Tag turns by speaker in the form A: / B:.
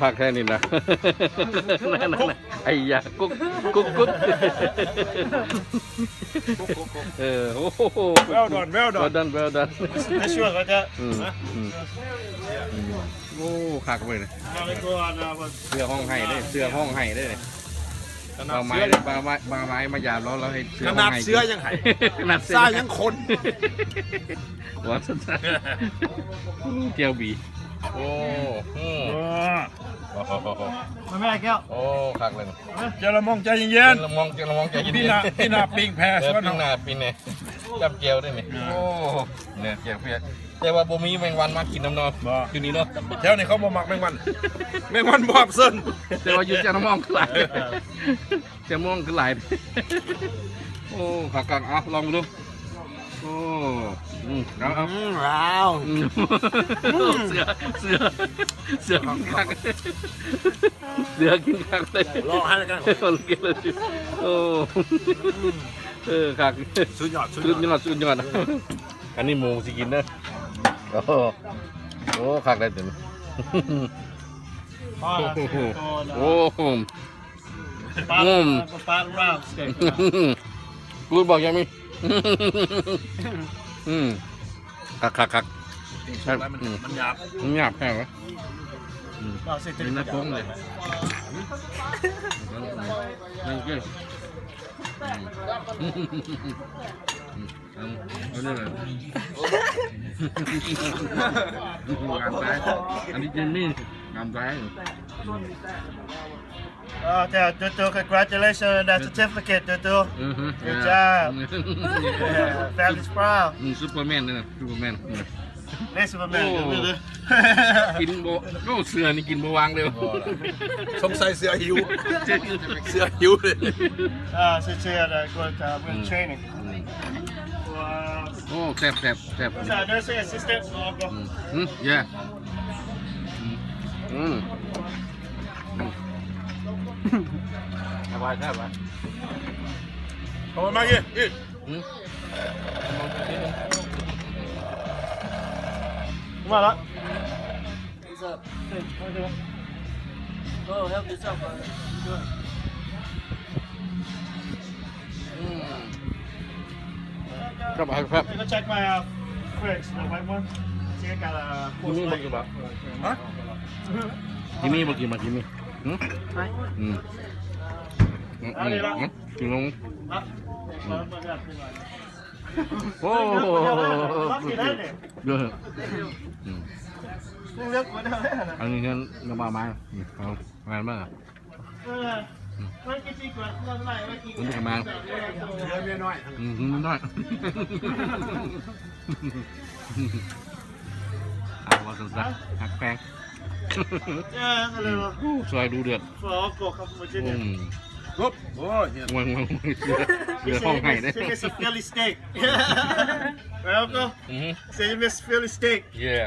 A: ขาดแค่นี้นะนั่นๆๆไอ้ยากุ๊กกุ๊กกุ๊กเออโอ้โห
B: Well done, well done.
A: well done well done
B: This yours right there.
A: อืมอืมอืมโอ้ขาดไปเลย
B: Now they go on uh, what-
A: เสื้อห้องให้ได้เสื้อห้องให้ได้เลยบา
B: ด
A: ไม้บางไม้บางไม้มายามแล้วเราให้เสื้อ
B: ขนาดเสื้อยังให้
A: ขนาดเสื้อ
B: ยังคน
A: หวานสั้นๆเกียวบี โอ้อืมโอ้โห
B: มาแม่แก้ว
A: โอ้คักเลย
B: เจรมองใจเย็น
A: เย็นละมองเจนละมองใจเย็น
B: ๆพี่นาพี่นาปิงแพ้
A: เอ
B: ส
A: อ
B: วน
A: ปิ้งหน้าปิ้งเนี่ยจับเจียวได้ไหมโอ้เนี่ยเจียวเพียแต่ว่าบ่มีแมงวันมากินน้ำนอนคืนนี้เนาะ
B: แถวนี้เขาบ่มักแมงวันแมงวันบอบเส้น
A: แต่ว่าอยู่เจะน้ำมองคือหลายเจะมองคือหลายโอ้ขากางอะลองดู โอ้อืมเอาเอา
B: ว้าว
A: อืมเสือเสือเสือกินคักเสือกินคักเลย
B: รอให้แล้วกัน
A: คนกินเลยโอ้เออคัก
B: สุดยอดสุด
A: สุ
B: ย
A: ด
B: อด
A: ยอดสุดยอดอันนี้หมูสิกินเด้อโอ้โอ้คักได้เต็ม
B: ป้า
A: โอ้โห
B: ป้า
A: อืม
B: ป้าร่างสเต็ก
A: กูบอกยังมี อืมคักคักคัก
B: มันมันหยาบ
A: มันหยาบแค่ไหม
B: เราเสร็จ
A: เป็นน้ำโค้งเลยนี่คือเอาเนี่ยเลยงามใจอันนี้เจนนี่ งามใจ
B: Oh, yeah, Tutu, congratulations on that certificate, Tutu.
A: อือฮึ
B: Good job. Yeah, family's proud.
A: อืมซูเปอร์แมนเนี่ยนะซูเปอร์แมน
B: Nice of a man.
A: Oh. กินโบโอ้เสือนี่กินโบวางเร็ว
B: สงสัยเสือหิว เสือหิวเลย Uh, since here, uh, go to, uh, we're
A: Mm.
B: training. Wow.
A: โอ้แซ่บแซ่บแซ่บ
B: What's that, nursing assistant? Oh, go.
A: อื ซ่บไหม
B: Come on, Maggie. Eat.
A: อืม
B: Come on, up.
C: Oh, help yourself, brother.
A: ครับครับ
B: You go check my uh, fridge, the white one. See, I got a
A: จิมมี่บอกกี่บาทจิมมี่บอกกี่บาทจิมมี่อืมอืมอืมอืมอืมกินลง
B: Up. Well, put that thing on.
A: โอ้โห
B: Lucky that day.
A: เยอะอืม
B: Look, what the hell?
A: อันนี้เงินกระบาไม้เอางานบ้าง
B: Uh, what can you got? Not like, what you
A: มันกระมา
B: got? เมียน้อย
A: อืมมันน้อยเอาว่า สันสักหักแพง
B: Yeah, a little
A: ซอยดูเดือด
B: frog go come from
A: อื
B: Virginia.
A: ม
B: Whoop. Oh, yeah.
A: วางวางเสือเสือห้องไห้ได้
B: Say you miss a Philly steak. right, Uncle?
A: อืม
B: Say you miss Philly steak.
A: yeah